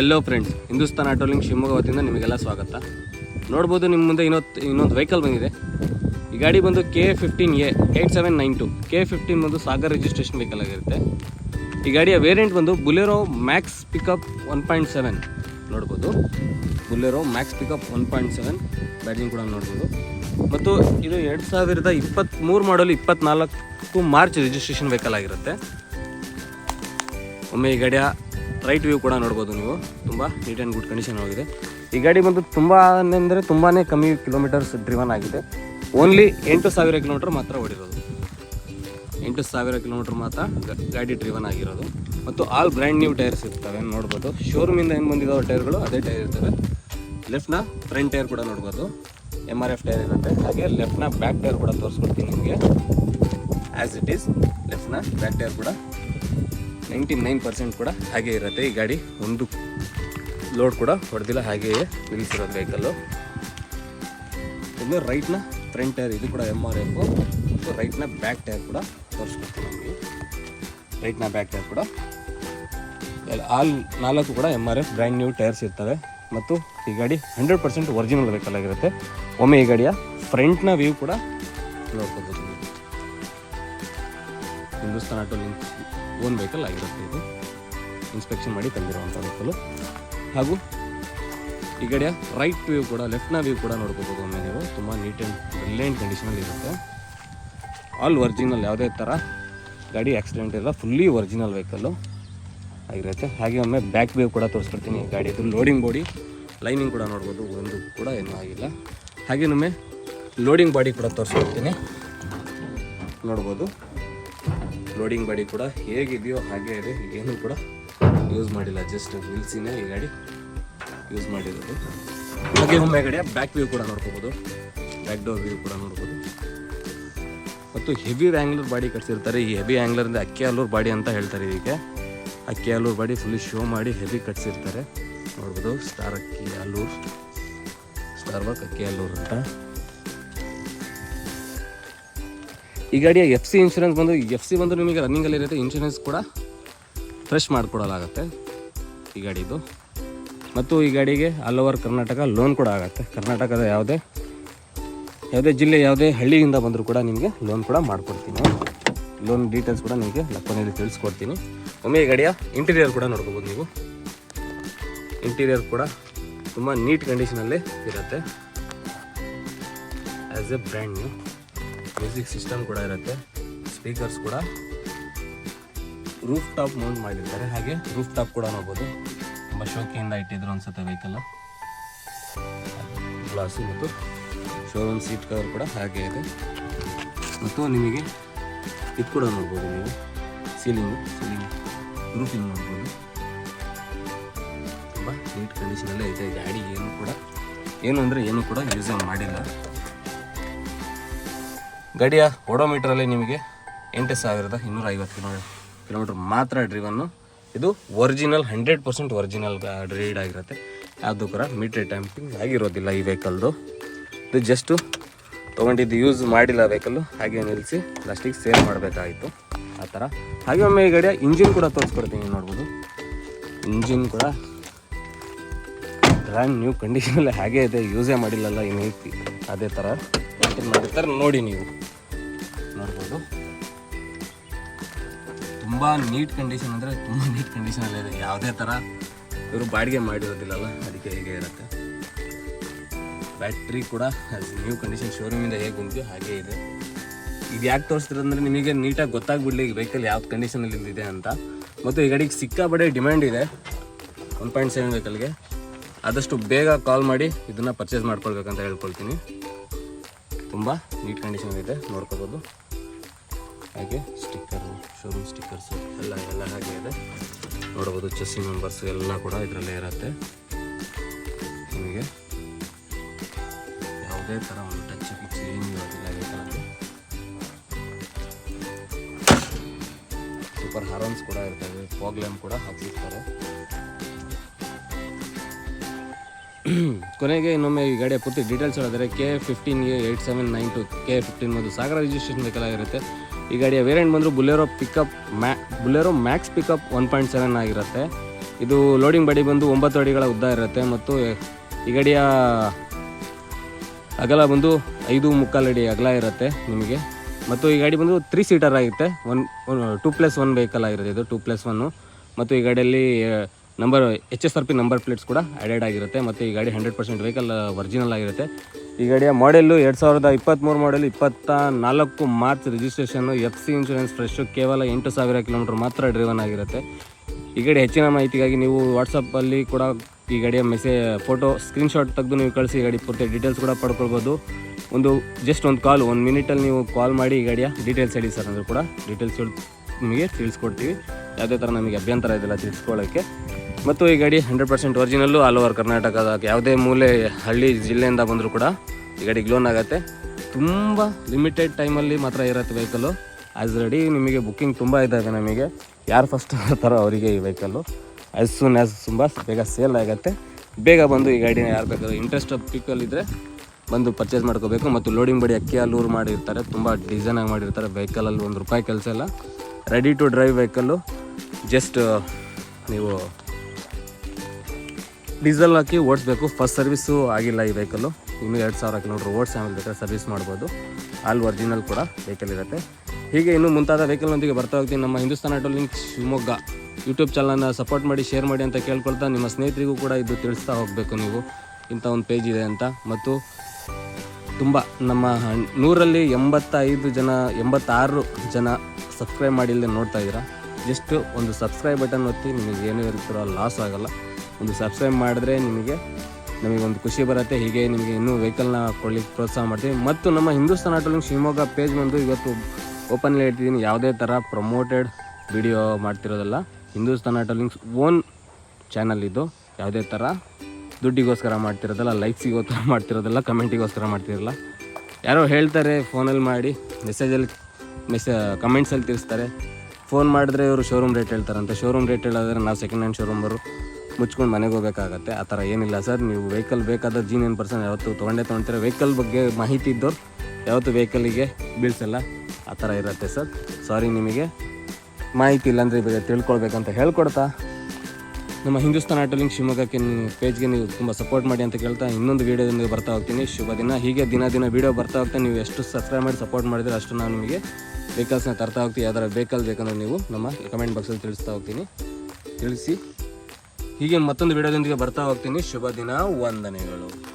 Hello friends Hindustan auto link Shivamogga ವತಿಯಿಂದ ನಿಮಗೆಲ್ಲ ಸ್ವಾಗತ. ನೋಡ್ಬೋದು ನಿಮ್ಮ ಮುಂದೆ ಇನ್ನೊಂದು ಇನ್ನೊಂದು ವೆಹಿಕಲ್ ಬಂದಿದೆ. ಈ ಗಾಡಿ ಬಂದು K fifteen A eight seven nine two K fifteen ಬಂದು ಸಾಗರ್ ರಿಜಿಸ್ಟ್ರೇಷನ್ ವೆಹಿಕಲ್ ಆಗಿರುತ್ತೆ. ಈ ಗಾಡಿಯ ವೇರಿಯಂಟ್ ಬಂದು Bolero max pickup one point seven ನೋಡ್ಬೋದು. Bolero max pickup one point seven batting ಕೂಡ ನೋಡ್ಬೋದು. ಮತ್ತು ಇದು ಎರಡು ಸಾವಿರದ ಇಪ್ಪತ್ತ್ಮೂರು ಮಾಡಲು ಇಪ್ಪತ್ತ್ನಾಲ್ಕು ಮಾರ್ಚ್ ರಿಜಿಸ್ಟ್ರೇಷನ್ ವೆಹಿಕಲ್ ಆಗಿರುತ್ತೆ. ಒಮ್ಮೆ ಈ ಗಾಡಿಯ ರೈಟ್ ವ್ಯೂ ಕೂಡ ನೋಡ್ಬೋದು ನೀವು. ತುಂಬ ನೀಟ್ ಆ್ಯಂಡ್ ಗುಡ್ ಕಂಡೀಷನ್ ಆಗಿದೆ. ಈ ಗಾಡಿ ಬಂದು ತುಂಬ ಅಂದರೆ ತುಂಬಾ ಕಮ್ಮಿ ಕಿಲೋಮೀಟರ್ಸ್ ಡ್ರಿವನ್ ಆಗಿದೆ. ಓನ್ಲಿ ಎಂಟು ಸಾವಿರ ಕಿಲೋಮೀಟರ್ ಮಾತ್ರ ಓಡಿರೋದು. ಎಂಟು ಸಾವಿರ ಕಿಲೋಮೀಟರ್ ಮಾತ್ರ ಗಾಡಿ ಡ್ರಿವನ್ ಆಗಿರೋದು. ಮತ್ತು ಆಲ್ ಬ್ರ್ಯಾಂಡ್ ನ್ಯೂ ಟೈರ್ಸ್ ಇರ್ತವೆ ನೋಡ್ಬೋದು. ಶೋರೂಮಿಂದ ಏನು ಬಂದಿರೋ ಟೈರ್ಗಳು ಅದೇ ಟೈರ್ ಇರ್ತವೆ. ಲೆಫ್ಟ್ನ ಫ್ರಂಟ್ ಟೈರ್ ಕೂಡ ನೋಡ್ಬೋದು. ಎಂ ಆರ್ ಎಫ್ ಟೈರ್ ಇರುತ್ತೆ. ಹಾಗೆ ಲೆಫ್ಟ್ನ ಬ್ಯಾಕ್ ಟೈರ್ ಕೂಡ ತೋರಿಸ್ಕೊಡ್ತೀನಿ ನಿಮಗೆ. ಆ್ಯಸ್ ಇಟ್ ಈಸ್ ಲೆಫ್ಟ್ನ ಬ್ಯಾಕ್ ಟೈರ್ ಕೂಡ ನೈಂಟಿ ನೈನ್ ಪರ್ಸೆಂಟ್ ಕೂಡ ಹಾಗೆ ಇರುತ್ತೆ. ಈ ಗಾಡಿ ಒಂದು ಲೋಡ್ ಕೂಡ ಹೊಡೆದಿಲ್ಲ, ಹಾಗೆಯೇ ನಿಲ್ಲಿಸಿರೋದು ವೆಹಿಕಲ್ಲು ಇನ್ನು ರೈಟ್ನ ಫ್ರಂಟ್ ಟೈರ್ ಇದು ಕೂಡ ಎಂ ಆರ್ ಎಫ್ ಮತ್ತು ರೈಟ್ನ ಬ್ಯಾಕ್ ಟೈರ್ ಕೂಡ ತೋರಿಸ್ಕೊಡ್ತೀವಿ ನಮಗೆ. ರೈಟ್ನ ಬ್ಯಾಕ್ ಟೈರ್ ಕೂಡ. ಆಲ್ ನಾಲ್ಕು ಕೂಡ M R F brand new tyres ಇರ್ತವೆ. ಮತ್ತು ಈ ಗಾಡಿ ಹಂಡ್ರೆಡ್ ಪರ್ಸೆಂಟ್ ಒರಿಜಿನಲ್ ವೆಹಿಕಲ್ ಆಗಿರುತ್ತೆ. ಒಮ್ಮೆ ಈ ಗಾಡಿಯ ಫ್ರಂಟ್ನ ವ್ಯೂ ಕೂಡ ನೋಡ್ಕೋಬೋದು Hindustan auto link own vehicle ಆಗಿರುತ್ತೆ ಇದು. ಇನ್ಸ್ಪೆಕ್ಷನ್ ಮಾಡಿ ತಂದಿರುವಂಥ ವೆಹಿಕಲು ಹಾಗೂ ಈ ಕಡೆಯ ರೈಟ್ ವ್ಯೂ ಕೂಡ ಲೆಫ್ಟ್ನ ವ್ಯೂ ಕೂಡ ನೋಡ್ಕೋಬೋದು ಒಮ್ಮೆ ನೀವು. ತುಂಬ ನೀಟ್ ಆ್ಯಂಡ್ ಬ್ರಿಲಿಯಂಟ್ ಕಂಡೀಷನಲ್ಲಿ ಇರುತ್ತೆ. ಆಲ್ ಒರಿಜಿನಲ್ ಯಾವುದೇ ಥರ ಗಾಡಿ ಆಕ್ಸಿಡೆಂಟ್ ಇಲ್ಲ. ಫುಲ್ಲಿ ಒರಿಜಿನಲ್ ವೆಹಿಕಲ್ಲು ಆಗಿರುತ್ತೆ. ಹಾಗೆ ಒಮ್ಮೆ ಬ್ಯಾಕ್ ವ್ಯೂ ಕೂಡ ತೋರಿಸ್ಕೊಡ್ತೀನಿ. ಗಾಡಿ ಗಾಡಿದು ಲೋಡಿಂಗ್ ಬಾಡಿ ಲೈನಿಂಗ್ ಕೂಡ ನೋಡ್ಬೋದು. ಒಂದು ಕೂಡ ಏನೂ ಆಗಿಲ್ಲ. ಹಾಗೆ ಒಮ್ಮೆ ಲೋಡಿಂಗ್ ಬಾಡಿ ಕೂಡ ತೋರಿಸ್ಕೊಡ್ತೀನಿ. ನೋಡ್ಬೋದು. ಲೋಡಿಂಗ್ ಬಾಡಿ ಕೂಡ ಹೇಗಿದೆಯೋ ಹಾಗೆ ಇದೆ. ಏನು ಕೂಡ ಯೂಸ್ ಮಾಡಿಲ್ಲ. ಜಸ್ಟ್ ನಿಲ್ಸಿನೇ ಈ ಗಾಡಿ ಯೂಸ್ ಮಾಡಿರೋದು. ಹಾಗೆ ಒಮ್ಮೆ ಗಾಡಿಯ ಬ್ಯಾಕ್ ವ್ಯೂ ಕೂಡ ನೋಡ್ಕೋಬೋದು. ಬ್ಯಾಕ್ ಡೋರ್ ವ್ಯೂ ಕೂಡ ನೋಡ್ಬೋದು. ಮತ್ತು ಹೆವಿ ಆ್ಯಂಗ್ಲರ್ ಬಾಡಿ ಕಟ್ಸಿರ್ತಾರೆ. ಈ ಹೆವಿ ಆ್ಯಂಗ್ಲರಿಂದ ಅಕ್ಕಿ ಆಲೂರ್ ಬಾಡಿ ಅಂತ ಹೇಳ್ತಾರೆ ಇದಕ್ಕೆ. Akki Alur body full show ಮಾಡಿ ಹೆವಿ ಕಟ್ಸಿರ್ತಾರೆ. ನೋಡ್ಬೋದು ಸ್ಟಾರ್ ಅಕ್ಕಿ ಆಲೂರ್ ಸ್ಟಾರ್ ವರ್ಕ್ ಅಕ್ಕಿ ಆಲೂರ್ ಅಂತ. ಈ ಗಾಡಿಯ ಎಫ್ ಸಿ ಇನ್ಶೂರೆನ್ಸ್ ಬಂದು ಎಫ್ ಸಿ ಬಂದು ನಿಮಗೆ ರನ್ನಿಂಗಲ್ಲಿ ಇರುತ್ತೆ. ಇನ್ಶೂರೆನ್ಸ್ ಕೂಡ ಫ್ರೆಶ್ ಮಾಡಿಕೊಡಲಾಗತ್ತೆ ಈ ಗಾಡಿದು. ಮತ್ತು ಈ ಗಾಡಿಗೆ ಆಲ್ ಓವರ್ ಕರ್ನಾಟಕ ಲೋನ್ ಕೂಡ ಆಗುತ್ತೆ. ಕರ್ನಾಟಕದ ಯಾವುದೇ ಯಾವುದೇ ಜಿಲ್ಲೆ, ಯಾವುದೇ ಹಳ್ಳಿಯಿಂದ ಬಂದರೂ ಕೂಡ ನಿಮಗೆ ಲೋನ್ ಕೂಡ ಮಾಡಿಕೊಡ್ತೀನಿ. ಲೋನ್ ಡೀಟೇಲ್ಸ್ ಕೂಡ ನಿಮಗೆ ಲಕ್ಕನಲ್ಲಿ ತಿಳಿಸ್ಕೊಡ್ತೀನಿ. ಒಮ್ಮೆ ಈ ಗಾಡಿಯ ಇಂಟೀರಿಯರ್ ಕೂಡ ನೋಡ್ಕೋಬೋದು ನೀವು. ಇಂಟೀರಿಯರ್ ಕೂಡ ತುಂಬ ನೀಟ್ ಕಂಡೀಷನಲ್ಲಿ ಇರುತ್ತೆ. As a brand new music system ಕೂಡ ಇರುತ್ತೆ. ಸ್ಪೀಕರ್ಸ್ ಕೂಡ. ರೂಫ್ ಟಾಪ್ ಮೌಂಟ್ ಮಾಡಿರ್ತಾರೆ. ಹಾಗೆ ರೂಫ್ ಟಾಪ್ ಕೂಡ ನೋಡ್ಬೋದು. ತುಂಬ ಶೋಕಿಯಿಂದ ಇಟ್ಟಿದ್ರು ಅನ್ಸುತ್ತೆ ವೆಹಿಕಲ್ ಗ್ಲಾಸು ಮತ್ತು ಶೋರೂಮ್ ಸೀಟ್ ಕವರ್ ಕೂಡ ಹಾಗೆ ಇದೆ. ಮತ್ತು ನಿಮಗೆ ಇದು ಕೂಡ ನೋಡ್ಬೋದು ನೀವು. ಸೀಲಿಂಗು ಸೀಲಿಂಗ್ ರೂಫಿಂಗ್ ನೋಡ್ಬೋದು. ತುಂಬ ನೀಟ್ ಕಂಡೀಷನಲ್ಲೇ ಇದೆ. ಗಾಡಿ ಏನು ಕೂಡ ಏನು ಅಂದರೆ ಏನು ಕೂಡ ಯೂಸ್ ಮಾಡಿಲ್ಲ. ಗಾಡಿಯ ಓಡೋಮೀಟ್ರಲ್ಲಿ ನಿಮಗೆ ಎಂಟು ಸಾವಿರದ ಇನ್ನೂರ ಐವತ್ತು ಕಿಲೋ ಕಿಲೋಮೀಟ್ರ್ ಮಾತ್ರ ಡ್ರಿವನ್ನು ಇದು original hundred percent original read ಆಗಿರುತ್ತೆ. ಯಾವುದೂ ಕೂಡ ಮೀಟ್ರ್ ಟ್ಯಾಂಪಿಂಗ್ ಆಗಿರೋದಿಲ್ಲ ಈ ವೆಹಿಕಲ್ದು ಇದು ಜಸ್ಟು ತೊಗೊಂಡಿದ್ದು ಯೂಸ್ ಮಾಡಿಲ್ಲ ವೆಹಿಕಲ್ಲು ಹಾಗೆ ನಿಲ್ಲಿಸಿ ಲಾಸ್ಟಿಗೆ ಸೇಲ್ ಮಾಡಬೇಕಾಗಿತ್ತು. ಆ ಥರ. ಹಾಗೆ ಒಮ್ಮೆ ಈ ಗಡಿಯ ಇಂಜಿನ್ ಕೂಡ ತೋರಿಸ್ಕೊಡ್ತೀನಿ ನೋಡ್ಬೋದು. ಇಂಜಿನ್ ಕೂಡ ಬ್ರ್ಯಾಂಡ್ ನ್ಯೂ ಕಂಡೀಷನಲ್ಲಿ ಹಾಗೇ ಇದೆ. ಯೂಸೇ ಮಾಡಿಲ್ಲಲ್ಲ ಏನು ಅದೇ ಥರ. ಮೇಂಟೈನ್ ಮಾಡಿರ್ತಾರೆ ನೋಡಿ ನೀವು. ನೋಡ್ಬೋದು. ತುಂಬ ನೀಟ್ ಕಂಡೀಷನ್ ಅಂದರೆ ತುಂಬ ನೀಟ್ ಕಂಡೀಷನಲ್ಲೇ ಇದೆ. ಯಾವುದೇ ಥರ ಇವರು ಬಾಡಿಗೆ ಮಾಡಿರೋದಿಲ್ಲಲ್ಲ, ಅದಕ್ಕೆ ಹೇಗೆ ಇರುತ್ತೆ. ಬ್ಯಾಟ್ರಿ ಕೂಡ ನ್ಯೂ ಕಂಡೀಷನ್ ಶೋರೂಮಿಂದ ಹೇಗೆ ಉಂಟು ಹಾಗೆ ಇದೆ. ಇದು ಯಾಕೆ ತೋರಿಸ್ತಿರೋದಂದ್ರೆ ನಿಮಗೆ ನೀಟಾಗಿ ಗೊತ್ತಾಗ್ಬಿಡ್ಲಿ, ಈ ವೆಹಿಕಲ್ ಯಾವ ಕಂಡೀಷನಲ್ಲಿ ಇದೆ ಅಂತ. ಮತ್ತು ಈ ಗಾಡಿಗೆ ಸಿಕ್ಕಾಪಡೆ ಡಿಮ್ಯಾಂಡ್ ಇದೆ. ಒನ್ ಪಾಯಿಂಟ್ ಸೆವೆನ್ ವೆಹಿಕಲ್ಗೆ ಆದಷ್ಟು ಬೇಗ ಕಾಲ್ ಮಾಡಿ, ಇದನ್ನು ಪರ್ಚೇಸ್ ಮಾಡ್ಕೊಳ್ಬೇಕಂತ ಹೇಳ್ಕೊಳ್ತೀನಿ. ತುಂಬ ನೀಟ್ ಕಂಡೀಷನ್ ಇದೆ, ನೋಡ್ಕೋಬೋದು. ಹಾಗೆ ಸ್ಟಿಕ್ಕರ್ ಶೋರೂಮ್ ಸ್ಟಿಕ್ಕರ್ಸು ಎಲ್ಲ ಎಲ್ಲ ಹಾಗೆ ಇದೆ. ನೋಡ್ಬೋದು ಚೆಸ್ಸಿ ಮೆಂಬರ್ಸ್ ಎಲ್ಲ ಕೂಡ ಇದರಲ್ಲೇ ಇರುತ್ತೆ. ನಿಮಗೆ ಯಾವುದೇ ಥರ ಒಂದು ಟಚ್ ಪಿಚ್ ಏನು ಇರೋದಿಲ್ಲ ವೆಹಿಕಲಲ್ಲಿ ಸೂಪರ್ ಹಾರನ್ಸ್ ಕೂಡ ಇರ್ತವೆ ಲ್ಯಾಂಪ್ ಕೂಡ ಹಾಕಿರ್ತಾರೆ ಕೊನೆಗೆ ಇನ್ನೊಮ್ಮೆ ಈ ಗಾಡಿಯ ಪೂರ್ತಿ ಡೀಟೇಲ್ಸ್ ಹೇಳಿದ್ರೆ K ಫಿಫ್ಟೀನ್ಗೆ eight seven nine two K fifteen ಒಂದು ಸಾಗರ ರಿಜಿಸ್ಟ್ರೇಷನ್ ಬೇಕಾಗಿರುತ್ತೆ ಈ ಗಾಡಿಯ ವೇರಿಯಂಟ್ ಬಂದರೂ ಬುಲೆರೋ ಪಿಕಪ್ ಮ್ಯಾ Bolero max pickup one point seven ಆಗಿರುತ್ತೆ. ಇದು ಲೋಡಿಂಗ್ ಬಡಿ ಬಂದು ಒಂಬತ್ತು ಅಡಿಗಳ ಉದ್ದ ಇರುತ್ತೆ ಮತ್ತು ಈ ಗಾಡಿಯ ಅಗಲ ಬಂದು ಐದು ಮುಕ್ಕಾಲು ಅಡಿ ಅಗಲ ಇರುತ್ತೆ ನಿಮಗೆ. ಮತ್ತು ಈ ಗಾಡಿ ಬಂದು ತ್ರೀ ಸೀಟರ್ ಆಗುತ್ತೆ one two plus one vehicle ಆಗಿರುತ್ತೆ ಇದು ಟೂ ಪ್ಲಸ್ ಒನ್ನು ಮತ್ತು ಈ ಗಾಡಿಯಲ್ಲಿ number H S R P number plates ಕೂಡ ಆ್ಯಡೆಡ್ ಆಗಿರುತ್ತೆ ಮತ್ತು ಈ ಗಾಡಿ ಹಂಡ್ರೆಡ್ ಪರ್ಸೆಂಟ್ ವೆಹಿಕಲ್ ಒರಿಜಿನಲ್ ಆಗಿರುತ್ತೆ. ಈ ಗಾಡಿಯ ಮಾಡೆಲ್ಲು ಎರಡು ಸಾವಿರದ ಇಪ್ಪತ್ತ್ಮೂರು ಮಾಡೆಲ್ ಇಪ್ಪತ್ತ ನಾಲ್ಕು March registration F C insurance fresh ಕೇವಲ ಎಂಟು ಸಾವಿರ ಕಿಲೋಮೀಟ್ರ್ ಮಾತ್ರ ಡ್ರಿವನ್ ಆಗಿರುತ್ತೆ. ಈ ಗಾಡಿ ಹೆಚ್ಚಿನ ಮಾಹಿತಿಗಾಗಿ ನೀವು ವಾಟ್ಸಪ್ಪಲ್ಲಿ ಕೂಡ ಈ ಗಾಡಿಯ ಮೆಸೇಜ್ ಫೋಟೋ ಸ್ಕ್ರೀನ್ಶಾಟ್ ತೆಗೆದು ನೀವು ಕಳಿಸಿ, ಈ ಗಾಡಿ ಪೂರ್ತಿ ಡೀಟೇಲ್ಸ್ ಕೂಡ ಪಡ್ಕೊಳ್ಬೋದು. ಒಂದು ಜಸ್ಟ್ ಒಂದು ಕಾಲ್ ಒಂದು ಮಿನಿಟಲ್ಲಿ ನೀವು ಕಾಲ್ ಮಾಡಿ ಈ ಗಾಡಿಯ ಡೀಟೇಲ್ಸ್ ಹೇಳಿ ಸರ್ ಅಂದರೂ ಕೂಡ ಡೀಟೇಲ್ಸ್ ನಿಮಗೆ ತಿಳಿಸ್ಕೊಡ್ತೀವಿ. ಯಾವುದೇ ಥರ ನಮಗೆ ಅಭ್ಯಂತರ ಇದೆಲ್ಲ ತಿಳಿಸ್ಕೊಳ್ಳೋಕ್ಕೆ. ಮತ್ತು ಈ ಗಾಡಿ hundred percent original all over ಕರ್ನಾಟಕದ ಯಾವುದೇ ಮೂಲೆ ಹಳ್ಳಿ ಜಿಲ್ಲೆಯಿಂದ ಬಂದರೂ ಕೂಡ ಈ ಗಾಡಿಗೆ ಲೋನ್ ಆಗುತ್ತೆ. ತುಂಬ ಲಿಮಿಟೆಡ್ ಟೈಮಲ್ಲಿ ಮಾತ್ರ ಇರುತ್ತೆ ವೆಹಿಕಲ್ಲು ಆ್ಯಸ್ ರೆಡಿ ನಿಮಗೆ ಬುಕ್ಕಿಂಗ್ ತುಂಬ ಇದ್ದಾವೆ ನಮಗೆ. ಯಾರು ಫಸ್ಟ್ ಬರ್ತಾರೋ ಅವರಿಗೆ ಈ ವೆಹಿಕಲ್ಲು ಆ್ಯಸ್ ಸೂನ್ ಆ್ಯಸ್ ತುಂಬ ಬೇಗ ಸೇಲ್ ಆಗುತ್ತೆ. ಬೇಗ ಬಂದು ಈ ಗಾಡಿನ ಯಾರು ಬೇಕಾದ್ರೂ ಇಂಟ್ರೆಸ್ಟ್ ಪೀಕಲ್ ಇದ್ದರೆ ಬಂದು ಪರ್ಚೇಸ್ ಮಾಡ್ಕೋಬೇಕು. ಮತ್ತು ಲೋಡಿಂಗ್ ಬಡಿ ಅಕ್ಕಿ ಅಲ್ಲೂರು ಮಾಡಿರ್ತಾರೆ. ತುಂಬ ಡಿಸೈನಾಗಿ ಮಾಡಿರ್ತಾರೆ. ವೆಹಿಕಲಲ್ಲಿ ಒಂದು ರೂಪಾಯಿ ಕೆಲಸ ಇಲ್ಲ. Ready to drive vehicle just ನೀವು ಡೀಸೆಲ್ ಹಾಕಿ ಓಡಿಸ್ಬೇಕು. ಫಸ್ಟ್ ಸರ್ವಿಸು ಆಗಿಲ್ಲ ಈ ವೆಹಿಕಲ್ಲು ಇನ್ನು ಎರಡು ಸಾವಿರ ಕಿಲೋಮೀಟ್ರ್ ಓಡಿಸಿ ಆಮೇಲೆ ಬೇಕಾದ್ರೆ ಸರ್ವಿಸ್ ಮಾಡ್ಬೋದು. ಆಲ್ ಒರಿಜಿನಲ್ ಕೂಡ ವೆಹಿಕಲ್ ಇರುತ್ತೆ. ಹೀಗೆ ಇನ್ನು ಮುಂತಾದ ವೆಹಿಕಲ್ನೊಂದಿಗೆ ಬರ್ತಾ ಹೋಗ್ತೀನಿ. ನಮ್ಮ Hindustan auto link Shivamogga. YouTube ಚಾನಲ್ನ ಸಪೋರ್ಟ್ ಮಾಡಿ ಶೇರ್ ಮಾಡಿ ಅಂತ ಕೇಳ್ಕೊಳ್ತಾ ನಿಮ್ಮ ಸ್ನೇಹಿತರಿಗೂ ಕೂಡ ಇದು ತಿಳಿಸ್ತಾ ಹೋಗಬೇಕು ನೀವು. ಇಂಥ ಒಂದು ಪೇಜ್ ಇದೆ ಅಂತ. ಮತ್ತು ತುಂಬ ನಮ್ಮ ನೂರಲ್ಲಿ ಎಂಬತ್ತೈದು ಜನ, ಎಂಬತ್ತಾರು ಜನ ಸಬ್ಸ್ಕ್ರೈಬ್ ಮಾಡಿಲ್ಲದೆ ನೋಡ್ತಾ ಇದ್ದೀರಾ. ಜಸ್ಟ್ ಒಂದು ಸಬ್ಸ್ಕ್ರೈಬ್ ಬಟನ್ ಒತ್ತಿ, ನಿಮಗೆ ಏನೂ ಇರ್ತಿರೋ ಲಾಸ್ ಆಗಲ್ಲ. ಒಂದು ಸಬ್ಸ್ಕ್ರೈಬ್ ಮಾಡಿದ್ರೆ ನಿಮಗೆ, ನಮಗೆ ಒಂದು ಖುಷಿ ಬರುತ್ತೆ. ಹೀಗೆ ನಿಮಗೆ ಇನ್ನೂ ವೆಹಿಕಲ್ನ ಕೊಡ್ಲಿಕ್ಕೆ ಪ್ರೋತ್ಸಾಹ ಮಾಡ್ತೀವಿ. ಮತ್ತು ನಮ್ಮ ಹಿಂದೂಸ್ತಾನ್ ಆಟೋಲಿಂಗ್ ಶಿವಮೊಗ್ಗ ಪೇಜ್ ಬಂದು ಇವತ್ತು ಓಪನ್ಲಿ ಇಟ್ಟಿದ್ದೀನಿ. ಯಾವುದೇ ಥರ ಪ್ರಮೋಟೆಡ್ ವಿಡಿಯೋ ಮಾಡ್ತಿರೋದಲ್ಲ. ಹಿಂದೂಸ್ತಾನ್ ಆಟೋಲಿಂಗ್ಸ್ ಓನ್ ಚಾನಲ್ ಇದು. ಯಾವುದೇ ಥರ ದುಡ್ಡಿಗೋಸ್ಕರ ಮಾಡ್ತಿರೋದಲ್ಲ ಲೈಕ್ಸಿಗೋಸ್ಕರ ಮಾಡ್ತಿರೋದಲ್ಲ ಕಮೆಂಟಿಗೋಸ್ಕರ ಮಾಡ್ತಿರಲ್ಲ. ಯಾರೋ ಹೇಳ್ತಾರೆ ಫೋನಲ್ಲಿ ಮಾಡಿ ಮೆಸೇಜಲ್ಲಿ ಮೆಸೇ ಕಮೆಂಟ್ಸಲ್ಲಿ ತಿಳಿಸ್ತಾರೆ. ಫೋನ್ ಮಾಡಿದ್ರೆ ಇವರು ಶೋರೂಮ್ ರೇಟ್ ಹೇಳ್ತಾರಂತೆ. ಶೋರೂಮ್ ರೇಟ್ ಹೇಳಿದ್ರೆ ನಾವು ಸೆಕೆಂಡ್ ಹ್ಯಾಂಡ್ ಶೋರೂಮರು ಮುಚ್ಕೊಂಡು ಮನೆಗೆ ಹೋಗಬೇಕಾಗತ್ತೆ. ಆ ಥರ ಏನಿಲ್ಲ ಸರ್. ನೀವು ವೆಹಿಕಲ್ ಬೇಕಾದ ಏನು ಪರ್ಸನ್ ಯಾವತ್ತು ತೊಗೊಂಡೇ ತೊಗೊಳ್ತೀರ ವೆಹಿಕಲ್ ಬಗ್ಗೆ ಮಾಹಿತಿ ಇದ್ದವ್ರು ಯಾವತ್ತು ವೆಹಿಕಲಿಗೆ ಬೀಳ್ಸಲ್ಲ. ಆ ಥರ ಇರುತ್ತೆ ಸರ್. ಸಾರಿ ನಿಮಗೆ. ಮಾಹಿತಿ ಇಲ್ಲಾಂದರೆ ಇವಾಗ ತಿಳ್ಕೊಳ್ಬೇಕಂತ ಹೇಳ್ಕೊಡ್ತಾ. ನಮ್ಮ ಹಿಂದೂಸ್ತಾನ್ ಆಟೋಲಿಂಗ್ ಶಿವಮೊಗ್ಗಕ್ಕೆ ನೀವು ಪೇಜ್ಗೆ ನೀವು ತುಂಬ ಸಪೋರ್ಟ್ ಮಾಡಿ ಅಂತ ಕೇಳ್ತಾ ಇನ್ನೊಂದು ವೀಡಿಯೋದೊಂದಿಗೆ ಬರ್ತಾ ಹೋಗ್ತೀನಿ. ಶುಭ ದಿನ. ಹೀಗೆ ದಿನ ದಿನ ವೀಡಿಯೋ ಬರ್ತಾ ಹೋಗ್ತಾ ನೀವು ಎಷ್ಟು ಸಬ್ಸ್ಕ್ರೈಬ್ ಮಾಡಿ ಸಪೋರ್ಟ್ ಮಾಡಿದ್ರೆ ಅಷ್ಟು ನಾನು ನಿಮಗೆ ವೆಹಿಕಲ್ಸ್ನ ತರ್ತಾ ಹೋಗ್ತೀನಿ. ಯಾವ್ದಾರ ವೆಹಿಕಲ್ ಬೇಕಂದ್ರೆ ನೀವು ನಮ್ಮ ಕಮೆಂಟ್ ಬಾಕ್ಸಲ್ಲಿ ತಿಳಿಸ್ತಾ ಹೋಗ್ತೀನಿ. ತಿಳಿಸಿ. ಹೀಗೆ ಮತ್ತೊಂದು ವಿಡಿಯೋದೊಂದಿಗೆ ಬರ್ತಾ ಹೋಗ್ತೀನಿ. ಶುಭ ದಿನ ವಂದನೆಗಳು.